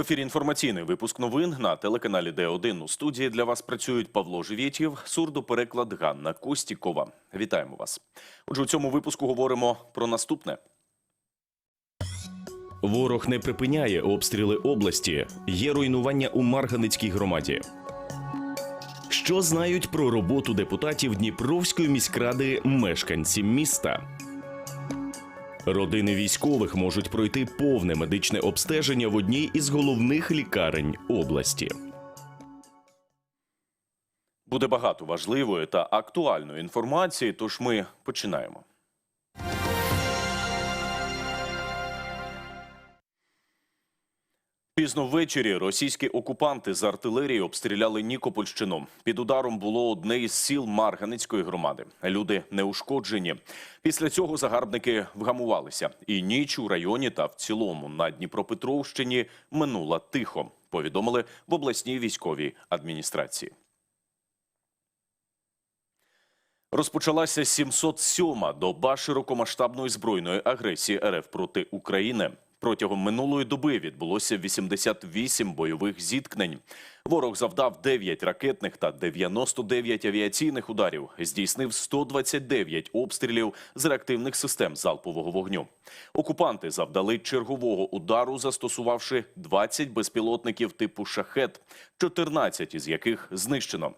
Ефірі інформаційний випуск новин на телеканалі Д1. У студії для вас працюють Павло Живєтєв, сурдопереклад Ганна Костікова. Вітаємо вас. Отже, у цьому випуску говоримо про наступне. Ворог не припиняє обстріли області. Є руйнування у Марганицькій громаді. Що знають про роботу депутатів Дніпровської міськради мешканці міста? Родини військових можуть пройти повне медичне обстеження в одній із головних лікарень області. Буде багато важливої та актуальної інформації, тож ми починаємо. Пізно ввечері російські окупанти з артилерії обстріляли Нікопольщину. Під ударом було одне із сіл Марганицької громади. Люди не ушкоджені. Після цього загарбники вгамувалися. І ніч у районі та в цілому на Дніпропетровщині минула тихо. Повідомили в обласній військовій адміністрації. Розпочалася 707-ма доба широкомасштабної збройної агресії РФ проти України. Протягом минулої доби відбулося 88 бойових зіткнень. Ворог завдав 9 ракетних та 99 авіаційних ударів, здійснив 129 обстрілів з реактивних систем залпового вогню. Окупанти завдали чергового удару, застосувавши 20 безпілотників типу «Шахет», 14 із яких знищено.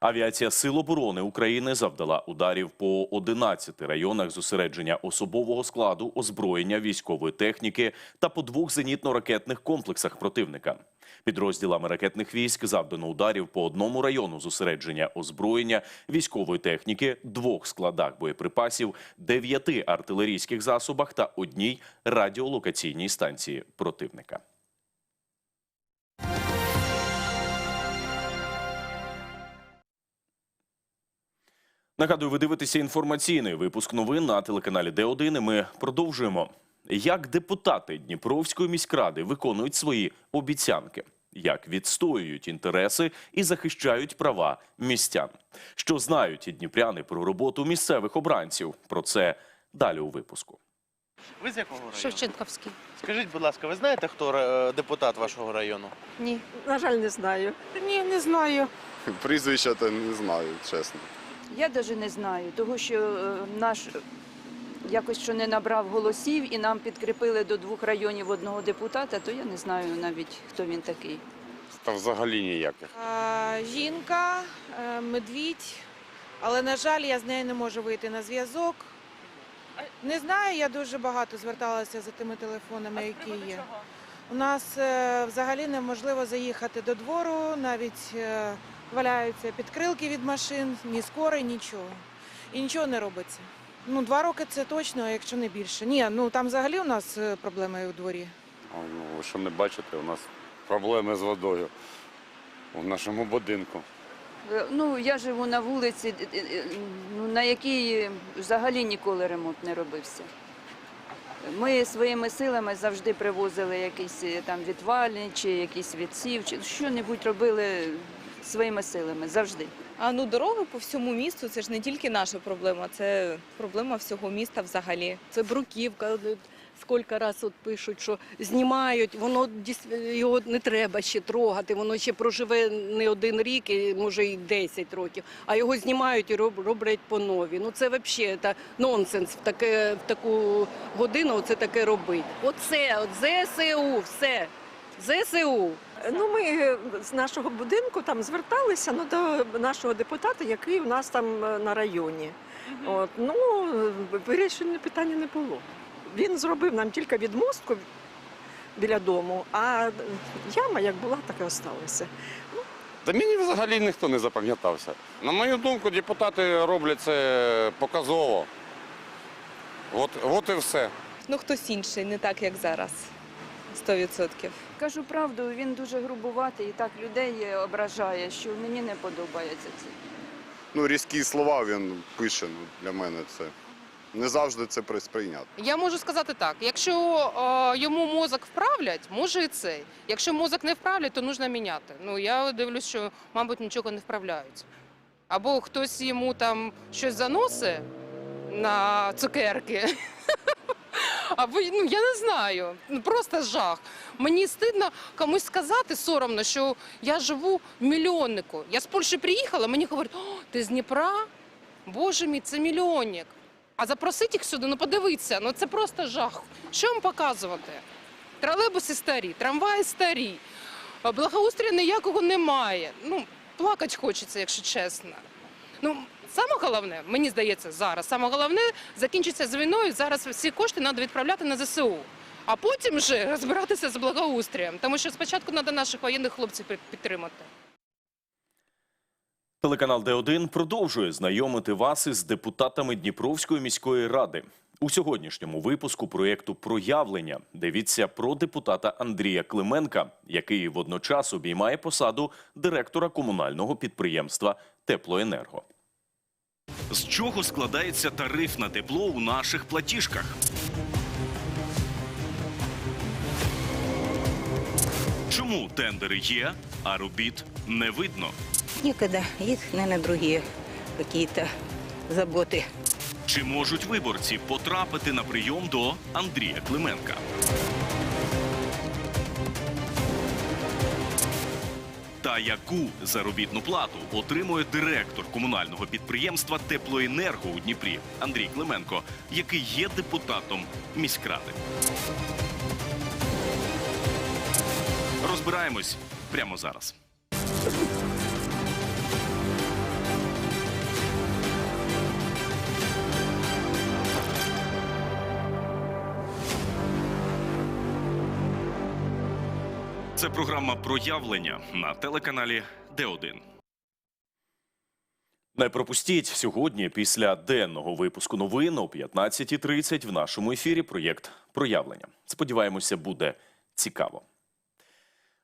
Авіація Сил оборони України завдала ударів по 11 районах зосередження особового складу, озброєння військової техніки та по двох зенітно-ракетних комплексах противника. Підрозділами ракетних військ завдано ударів по одному району зосередження озброєння, військової техніки, двох складах боєприпасів, дев'яти артилерійських засобах та одній радіолокаційній станції противника. Нагадую, ви дивитеся інформаційний випуск новин на телеканалі Д1. І Ми продовжуємо. Як депутати Дніпровської міськради виконують свої обіцянки, як відстоюють інтереси і захищають права містян. Що знають і дніпряни про роботу місцевих обранців? Про це далі у випуску. Ви з якого району? Шевченківський. Скажіть, будь ласка, ви знаєте, хто е, депутат вашого району? Ні. На жаль, не знаю. Ні, не знаю. Прізвища то не знаю, чесно. Я навіть не знаю, тому що е, наш якось що не набрав голосів і нам підкріпили до двох районів одного депутата, то я не знаю навіть, хто він такий. Та взагалі ніяких. А, жінка, е, медвідь, але, на жаль, я з нею не можу вийти на зв'язок. Не знаю, я дуже багато зверталася за тими телефонами, які є. У нас е, взагалі неможливо заїхати до двору, навіть е, валяються підкрилки від машин, ні скорий, нічого. І нічого не робиться. Ну, два роки це точно, а якщо не більше. Ні, ну там взагалі у нас е, проблеми у дворі. А, Ну, ви що не бачите, у нас проблеми з водою у нашому будинку. Е, Ну, я живу на вулиці, е, е, ну, на якій взагалі ніколи ремонт не робився. Ми своїми силами завжди привозили якісь е, там відвальні чи якісь відсів, чи що-небудь робили своїми силами завжди. А ну дороги по всьому місту це ж не тільки наша проблема, це проблема всього міста взагалі. Це бруківка. Скільки раз от пишуть, що знімають, воно його не треба ще трогати, воно ще проживе не один рік, і, може і 10 років, а його знімають і роб- роблять по нові. Ну це взагалі це нонсенс в, таке, в таку годину це таке робити. Оце, от ЗСУ, все. ЗСУ. Ну, ми з нашого будинку там зверталися ну, до нашого депутата, який у нас там е, на районі. От, ну, вирішення питання не було. Він зробив нам тільки відмостку біля дому, а яма як була, так і осталася. Та мені взагалі ніхто не запам'ятався. На мою думку, депутати роблять це показово. От, от і все. Ну хтось інший, не так як зараз. 100%. Кажу правду, він дуже грубуватий і так людей е, ображає, що мені не подобається це. Ну, різкі слова він пише. Ну, для мене це не завжди це сприйняти. Я можу сказати так: якщо е, йому мозок вправлять, може і цей. Якщо мозок не вправлять, то потрібно міняти. Ну я дивлюсь, що, мабуть, нічого не вправляють. Або хтось йому там щось заносить на цукерки, А ви ну я не знаю. Ну просто жах. Мені стидно комусь сказати соромно, що я живу в мільйоннику. Я з Польщі приїхала, мені говорять, О, ти з Дніпра? Боже мій, це мільйонник. А запросити їх сюди, ну подивіться, ну це просто жах. Що вам показувати? Тролейбуси старі, трамваї старі, благоустрою ніякого немає. Ну, плакати хочеться, якщо чесно. Ну, саме головне, мені здається, зараз саме головне закінчиться з війною. Зараз всі кошти треба відправляти на ЗСУ. А потім вже розбиратися з благоустрієм, тому що спочатку треба наших воєнних хлопців підтримати. Телеканал Д1 продовжує знайомити вас із депутатами Дніпровської міської ради. У сьогоднішньому випуску проєкту Проявлення дивіться про депутата Андрія Клименка, який водночас обіймає посаду директора комунального підприємства Теплоенерго. З чого складається тариф на тепло у наших платіжках? Чому тендери є, а робіт не видно? Некогда, их, наверное, другие какие-то заботы. Чи можуть виборці потрапити на прийом до Андрія Клименка? Яку заробітну плату отримує директор комунального підприємства Теплоенерго у Дніпрі Андрій Клименко, який є депутатом міськради? Розбираємось прямо зараз. Це програма Проявлення на телеканалі Д1. Не пропустіть сьогодні після денного випуску новин о 15.30 в нашому ефірі проєкт Проявлення. Сподіваємося, буде цікаво.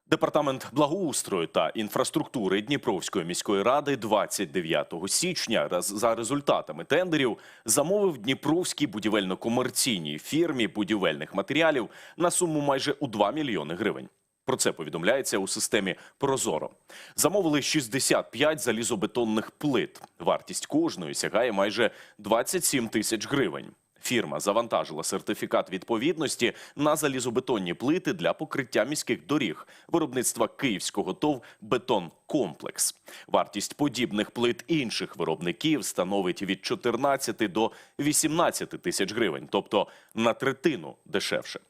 Департамент благоустрою та інфраструктури Дніпровської міської ради 29 січня за результатами тендерів замовив Дніпровській будівельно-комерційній фірмі будівельних матеріалів на суму майже у 2 мільйони гривень. Про це повідомляється у системі Прозоро. Замовили 65 залізобетонних плит. Вартість кожної сягає майже 27 тисяч гривень. Фірма завантажила сертифікат відповідності на залізобетонні плити для покриття міських доріг виробництва київського ТОВ «Бетон Комплекс». Вартість подібних плит інших виробників становить від 14 до 18 тисяч гривень, тобто на третину дешевше.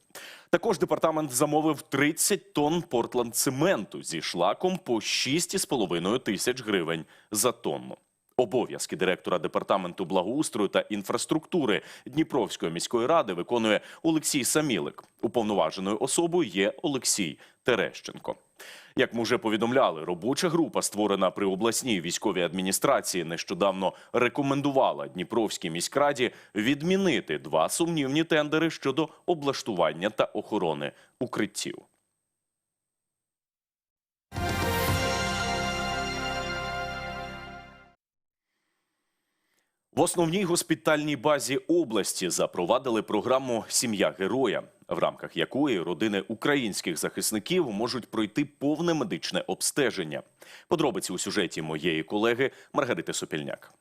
Також департамент замовив 30 тонн портланд-цементу зі шлаком по 6,5 тисяч гривень за тонну. Обов'язки директора департаменту благоустрою та інфраструктури Дніпровської міської ради виконує Олексій Самілик. Уповноваженою особою є Олексій Терещенко. Як ми вже повідомляли, робоча група, створена при обласній військовій адміністрації, нещодавно рекомендувала Дніпровській міськраді відмінити два сумнівні тендери щодо облаштування та охорони укриттів. В основній госпітальній базі області запровадили програму Сім'я героя, в рамках якої родини українських захисників можуть пройти повне медичне обстеження. Подробиці у сюжеті моєї колеги Маргарити Сопільняк.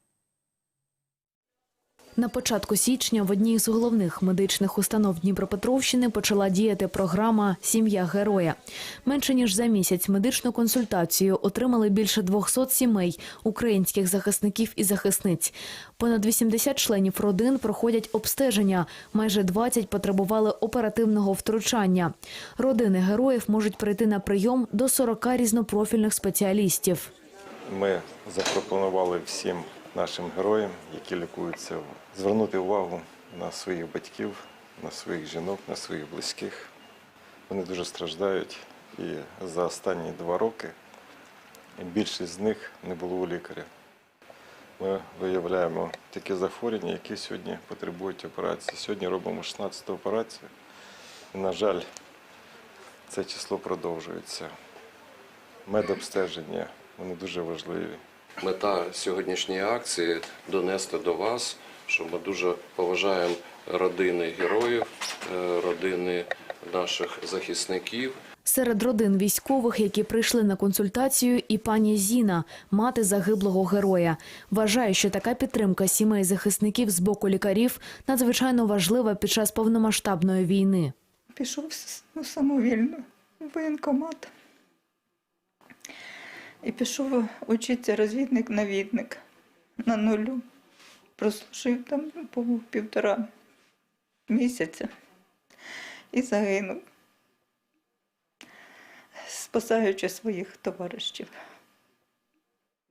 На початку січня в одній з головних медичних установ Дніпропетровщини почала діяти програма Сім'я героя. Менше ніж за місяць медичну консультацію отримали більше 200 сімей українських захисників і захисниць. Понад 80 членів родин проходять обстеження. Майже 20 потребували оперативного втручання. Родини героїв можуть прийти на прийом до 40 різнопрофільних спеціалістів. Ми запропонували всім нашим героям, які лікуються, звернути увагу на своїх батьків, на своїх жінок, на своїх близьких. Вони дуже страждають, і за останні два роки більшість з них не було у лікаря. Ми виявляємо такі захворювання, які сьогодні потребують операції. Сьогодні робимо 16 операцію. І, на жаль, це число продовжується. Медобстеження вони дуже важливі. Мета сьогоднішньої акції донести до вас, що ми дуже поважаємо родини героїв, е, родини наших захисників. Серед родин військових, які прийшли на консультацію, і пані Зіна, мати загиблого героя, вважає, що така підтримка сімей захисників з боку лікарів надзвичайно важлива під час повномасштабної війни. Пішов ну, самовільно в воєнкомат. І пішов учитися розвідник-навідник на нулю. Прослужив там півтора місяця і загинув, спасаючи своїх товаришів.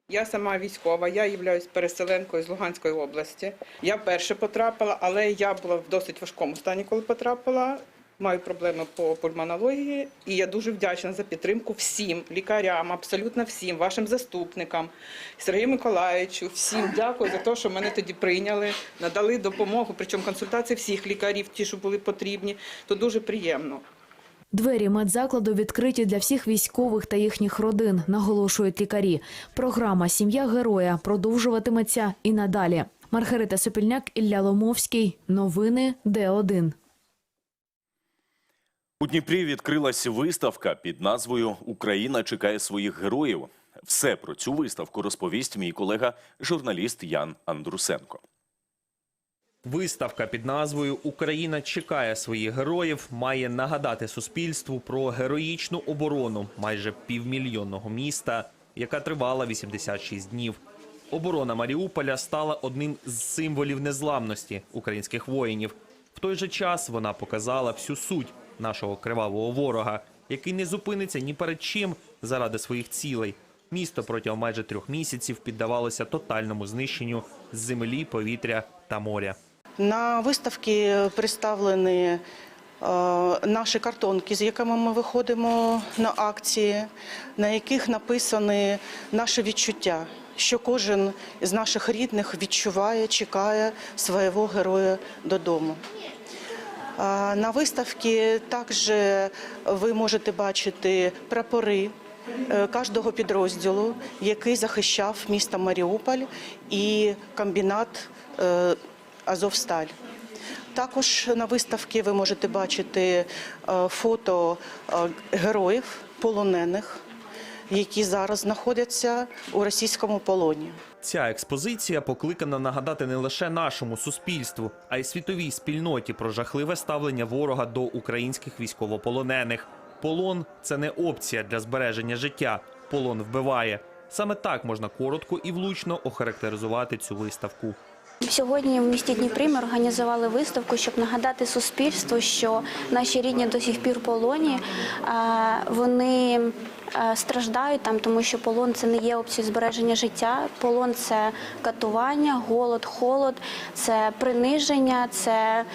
Я сама військова, я являюсь переселенкою з Луганської області. Я перше потрапила, але я була в досить важкому стані, коли потрапила. Маю проблеми по пульмонології, і я дуже вдячна за підтримку всім лікарям, абсолютно всім, вашим заступникам, Сергію Миколаївичу, всім дякую за те, що мене тоді прийняли, надали допомогу. Причому консультації всіх лікарів, ті, що були потрібні, то дуже приємно. Двері медзакладу відкриті для всіх військових та їхніх родин, наголошують лікарі. Програма Сім'я героя продовжуватиметься і надалі. Маргарита Сопільняк, Ілля Ломовський. Новини Д1. У Дніпрі відкрилась виставка під назвою Україна чекає своїх героїв. Все про цю виставку розповість мій колега, журналіст Ян Андрусенко. Виставка під назвою Україна чекає своїх героїв має нагадати суспільству про героїчну оборону майже півмільйонного міста, яка тривала 86 днів. Оборона Маріуполя стала одним з символів незламності українських воїнів. В той же час вона показала всю суть нашого кривавого ворога, який не зупиниться ні перед чим заради своїх цілей. Місто протягом майже трьох місяців піддавалося тотальному знищенню з землі, повітря та моря. На виставці представлені е, наші картонки, з якими ми виходимо на акції, на яких написані наші відчуття, що кожен з наших рідних відчуває, чекає свого героя додому. На виставці також ви можете бачити прапори е, кожного підрозділу, який захищав місто Маріуполь і комбінат е, Азовсталь. Також на виставці ви можете бачити е, фото героїв полонених, які зараз знаходяться у російському полоні. Ця експозиція покликана нагадати не лише нашому суспільству, а й світовій спільноті про жахливе ставлення ворога до українських військовополонених. Полон це не опція для збереження життя. Полон вбиває. Саме так можна коротко і влучно охарактеризувати цю виставку. Сьогодні в місті Дніпрі ми організували виставку, щоб нагадати суспільству, що наші рідні до сих пір полоні. Вони страждають там, тому що полон це не є опцією збереження життя. Полон це катування, голод, холод, це приниження, це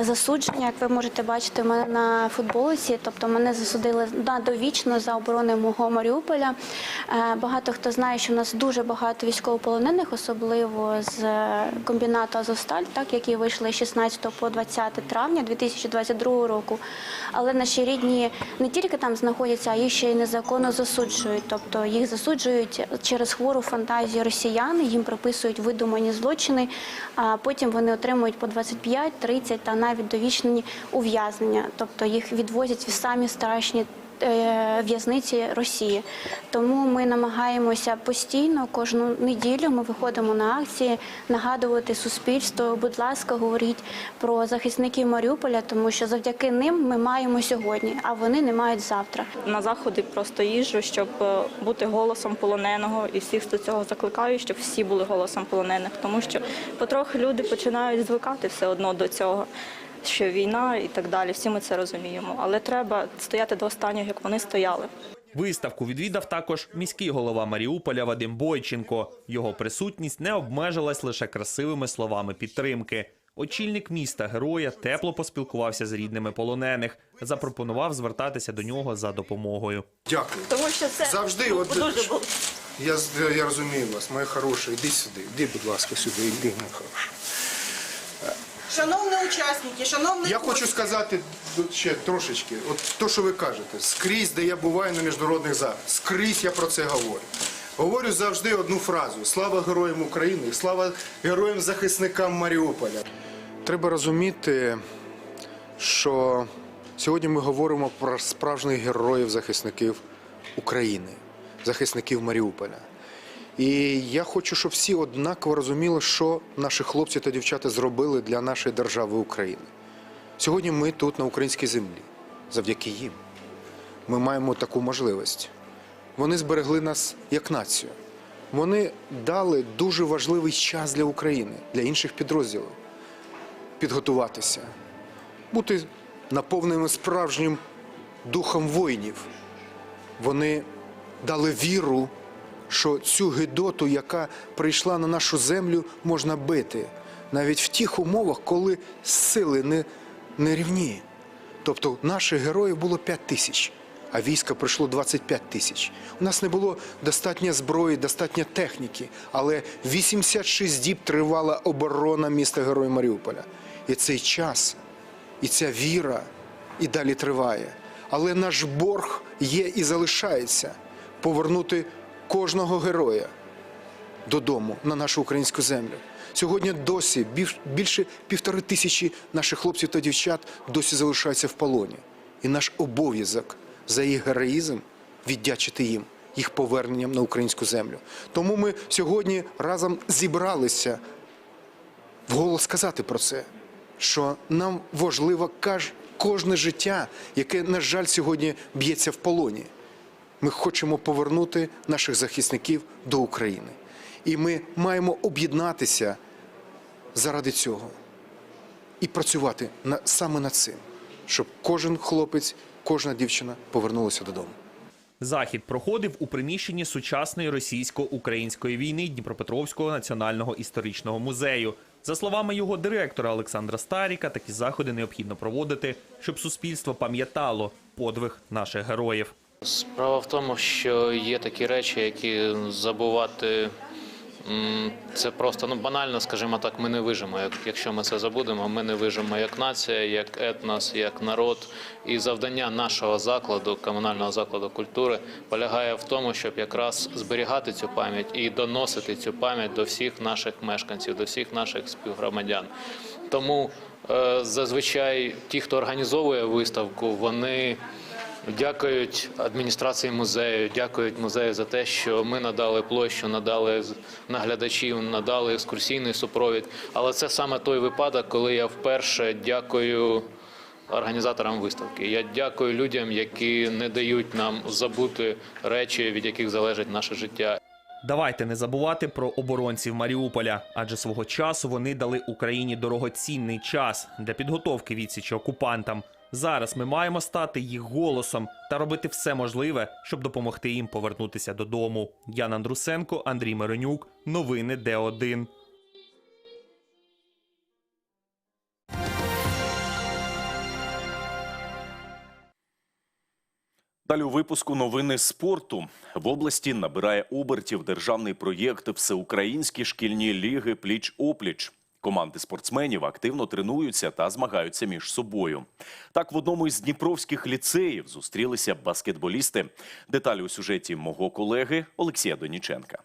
засудження. Як ви можете бачити, в мене на футболиці, тобто мене засудили на довічно за оборону мого Маріуполя. Е, Багато хто знає, що в нас дуже багато військовополонених, особливо з е, комбінату Азовсталь, так які вийшли з 16 по 20 травня 2022 року. Але наші рідні не тільки там знаходяться, а їх ще й незаконно засуджують. Тобто їх засуджують через хвору фантазію росіяни, їм приписують видумані злочини, а потім вони отримують по 25, 30 та навіть довічні ув'язнення. Тобто їх відвозять в самі страшні в'язниці Росії. Тому ми намагаємося постійно, кожну неділю ми виходимо на акції, нагадувати суспільству, будь ласка, говоріть про захисників Маріуполя, тому що завдяки ним ми маємо сьогодні, а вони не мають завтра. на заходи просто їжджу, щоб е, бути голосом полоненого, і всіх до цього закликаю, щоб всі були голосом полонених, тому що потрохи люди починають звикати все одно до цього. Що війна і так далі, всі ми це розуміємо, але треба стояти до останнього, як вони стояли. Виставку відвідав також міський голова Маріуполя Вадим Бойченко. Його присутність не обмежилась лише красивими словами підтримки. Очільник міста героя тепло поспілкувався з рідними полонених, запропонував звертатися до нього за допомогою. Дякую. Тому що це Завжди, ну, от, дуже було. я, з- я розумію вас, моя хороша, іди сюди, іди, будь ласка, сюди, іди, моя хороша. Шановні учасники, шановні Я хочу сказати ще трошечки, от то, що ви кажете, скрізь, де я буваю на міжнародних заходах, скрізь я про це говорю. Говорю завжди одну фразу: слава героям України, слава героям-захисникам Маріуполя. Треба розуміти, що Сьогодні ми говоримо про справжніх героїв захисників України, захисників Маріуполя. І я хочу, щоб всі однаково розуміли, що наші хлопці та дівчата зробили для нашої держави України. Сьогодні ми тут, на українській землі, завдяки їм. Ми маємо таку можливість. Вони зберегли нас як націю. Вони дали дуже важливий час для України, для інших підрозділів підготуватися, бути наповненими справжнім духом воїнів. Вони дали віру, що цю гидоту, яка прийшла на нашу землю, можна бити навіть в тих умовах, коли сили не, не рівні. Тобто наших героїв було 5 тисяч, а війська прийшло 25 тисяч. У нас не було достатньо зброї, достатньо техніки, але 86 діб тривала оборона міста Героя Маріуполя. І цей час, і ця віра і далі триває. Але наш борг є і залишається повернути кожного героя додому на нашу українську землю. Сьогодні досі більше півтори тисячі наших хлопців та дівчат досі залишаються в полоні. І наш обов'язок за їх героїзм віддячити їм, їх поверненням на українську землю. Тому ми сьогодні разом зібралися вголос сказати про це, що нам важливо кожне життя, яке, на жаль, сьогодні б'ється в полоні. Ми хочемо повернути наших захисників до України. І ми маємо об'єднатися заради цього і працювати саме над цим, щоб кожен хлопець, кожна дівчина повернулася додому. Захід проходив у приміщенні сучасної російсько-української війни Дніпропетровського національного історичного музею. За словами його директора Олександра Старіка, такі заходи необхідно проводити, щоб суспільство пам'ятало подвиг наших героїв. Справа в тому, що є такі речі, які забувати це просто ну банально, скажімо так, ми не вижимо. Як якщо ми це забудемо, ми не вижимо як нація, як етнос, як народ. І завдання нашого закладу, комунального закладу культури, полягає в тому, щоб якраз зберігати цю пам'ять і доносити цю пам'ять до всіх наших мешканців, до всіх наших співгромадян. Тому е, зазвичай ті, хто організовує виставку, вони Дякують адміністрації музею, дякують музею за те, що ми надали площу, надали наглядачів, надали екскурсійний супровід. Але це саме той випадок, коли я вперше дякую організаторам виставки. Я дякую людям, які не дають нам забути речі, від яких залежить наше життя. Давайте не забувати про оборонців Маріуполя, адже свого часу вони дали Україні дорогоцінний час для підготовки відсічі окупантам. Зараз ми маємо стати їх голосом та робити все можливе, щоб допомогти їм повернутися додому. Ян Андрусенко, Андрій Миронюк, новини Д1. Далі у випуску новини спорту в області набирає обертів державний проєкт Всеукраїнські шкільні ліги пліч опліч. Команди спортсменів активно тренуються та змагаються між собою. Так, в одному із дніпровських ліцеїв зустрілися баскетболісти. Деталі у сюжеті мого колеги Олексія Доніченка.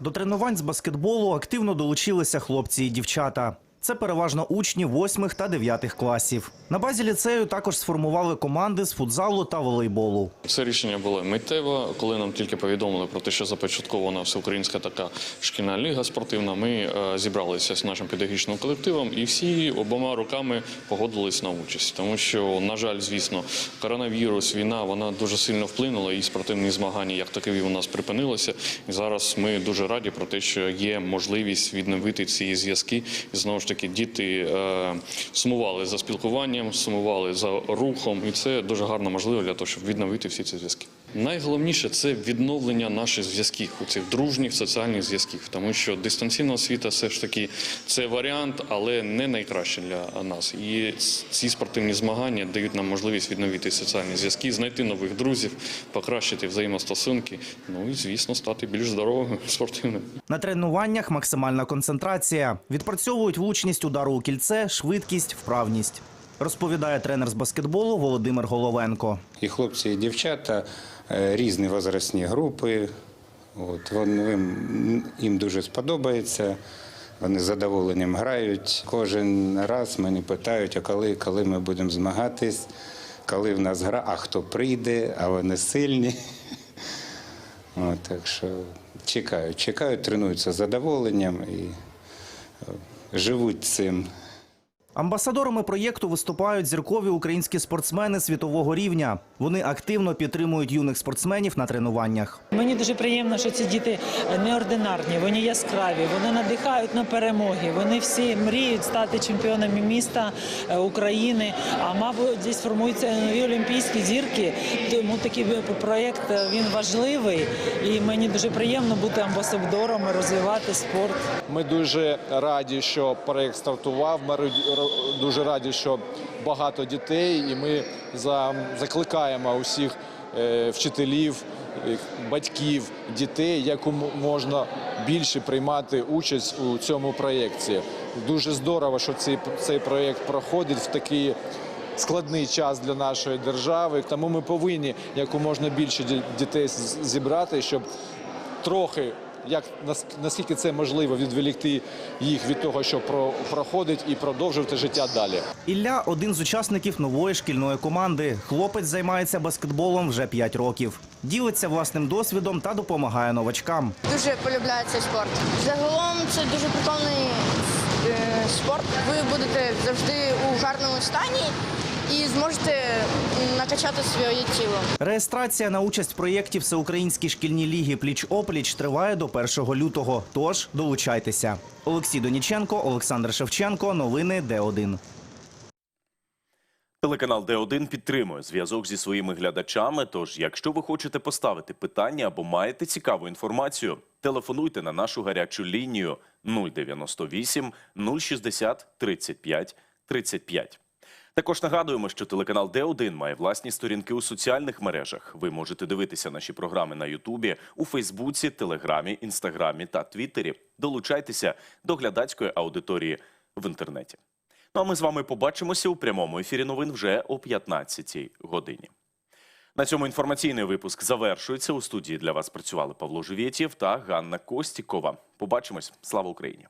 До тренувань з баскетболу активно долучилися хлопці і дівчата. Це переважно учні 8 та 9 класів. На базі ліцею також сформували команди з футзалу та волейболу. Це рішення було миттєво, коли нам тільки повідомили про те, що започаткована всеукраїнська така шкільна ліга спортивна. Ми е, зібралися з нашим педагогічним колективом і всі обома руками погодились на участь, тому що, на жаль, звісно, коронавірус, війна вона дуже сильно вплинула, і спортивні змагання як такові у нас припинилися. І зараз ми дуже раді про те, що є можливість відновити ці зв'язки. І знову ж таки, діти е, сумували за спілкуванням, сумували за рухом, і це дуже гарна можливість для того, щоб відновити всі ці зв'язки. Найголовніше це відновлення наших зв'язків, цих дружніх соціальних зв'язків, тому що дистанційна освіта все ж таки це варіант, але не найкраще для нас. І ці спортивні змагання дають нам можливість відновити соціальні зв'язки, знайти нових друзів, покращити взаємостосунки. Ну і звісно, стати більш здоровим спортивним. На тренуваннях максимальна концентрація. Відпрацьовують влучність удару у кільце, швидкість, вправність. Розповідає тренер з баскетболу Володимир Головенко. І хлопці, і дівчата різні возрастні групи. От, вони, їм дуже сподобається. Вони з задоволенням грають. Кожен раз мене питають, а коли, коли ми будемо змагатись, коли в нас гра, а хто прийде, а вони сильні. От, так що чекають, чекають, тренуються з задоволенням і е, живуть цим. Амбасадорами проєкту виступають зіркові українські спортсмени світового рівня. Вони активно підтримують юних спортсменів на тренуваннях. Мені дуже приємно, що ці діти неординарні, вони яскраві, вони надихають на перемоги. Вони всі мріють стати чемпіонами міста е, України. А мабуть, десь формуються нові олімпійські зірки. Тому такий проєкт е, він важливий, і мені дуже приємно бути амбасадором і розвивати спорт. Ми дуже раді, що проєкт стартував. Ми дуже раді, що багато дітей, і ми закликаємо усіх е, вчителів, е, батьків, дітей, як можна більше приймати участь у цьому проєкті. Дуже здорово, що цей, цей проєкт проходить в такий складний час для нашої держави. Тому ми повинні як можна більше дітей зібрати, щоб трохи, як нас- наскільки це можливо, відволікти їх від того, що про, проходить, і продовжувати життя далі. Ілля один з учасників нової шкільної команди. Хлопець займається баскетболом вже 5 років. Ділиться власним досвідом та допомагає новачкам. Дуже полюбляю цей спорт. Загалом це дуже прикольний е, спорт. Ви будете завжди у гарному стані і зможете накачати своє тіло. Реєстрація на участь в проєкті Всеукраїнські шкільні ліги пліч-опліч триває до 1 лютого. Тож долучайтеся. Олексій Доніченко, Олександр Шевченко. Новини Д1. Телеканал Д1 підтримує зв'язок зі своїми глядачами. Тож, якщо ви хочете поставити питання або маєте цікаву інформацію, телефонуйте на нашу гарячу лінію 098 060 35 35. Також нагадуємо, що телеканал Д1 має власні сторінки у соціальних мережах. Ви можете дивитися наші програми на Ютубі, у Фейсбуці, Телеграмі, Інстаграмі та Твіттері. Долучайтеся до глядацької аудиторії в інтернеті. Ну а ми з вами побачимося у прямому ефірі новин вже о 15-й годині. На цьому інформаційний випуск завершується. У студії для вас працювали Павло Живєтєв та Ганна Костікова. Побачимось. Слава Україні!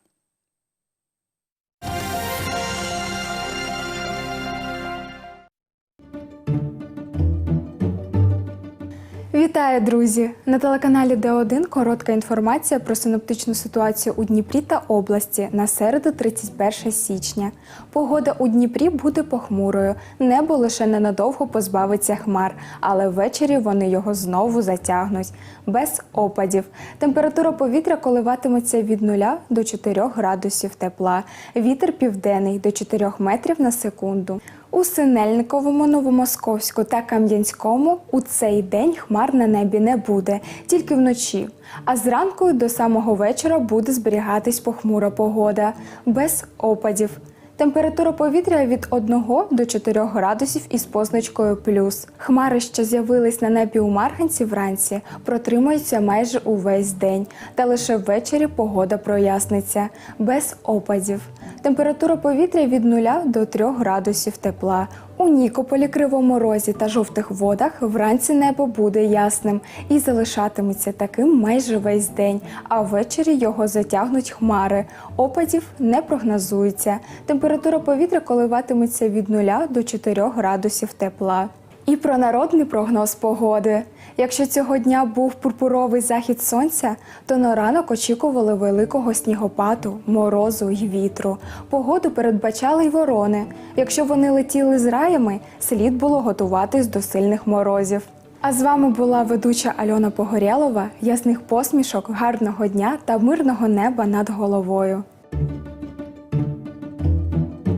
Вітаю, друзі! На телеканалі Д1 коротка інформація про синоптичну ситуацію у Дніпрі та області на середу 31 січня. Погода у Дніпрі буде похмурою. Небо лише ненадовго позбавиться хмар, але ввечері вони його знову затягнуть. Без опадів. Температура повітря коливатиметься від 0 до 4 градусів тепла. Вітер південний до 4 метрів на секунду. У Синельниковому, Новомосковську та Кам'янському у цей день хмар на небі не буде, тільки вночі. А зранку до самого вечора буде зберігатись похмура погода, без опадів. Температура повітря від 1 до 4 градусів із позначкою плюс. Хмари, що з'явились на небі у Марганці вранці, протримуються майже увесь день, та лише ввечері погода проясниться, без опадів. Температура повітря від 0 до 3 градусів тепла. У Нікополі, Кривому Розі та жовтих водах вранці небо буде ясним і залишатиметься таким майже весь день, а ввечері його затягнуть хмари. Опадів не прогнозується. Температура повітря коливатиметься від 0 до 4 градусів тепла. І про народний прогноз погоди. Якщо цього дня був пурпуровий захід сонця, то на ранок очікували великого снігопаду, морозу й вітру. Погоду передбачали й ворони. Якщо вони летіли з раями, слід було готуватись до сильних морозів. А з вами була ведуча Альона Погорєлова. Ясних посмішок, гарного дня та мирного неба над головою.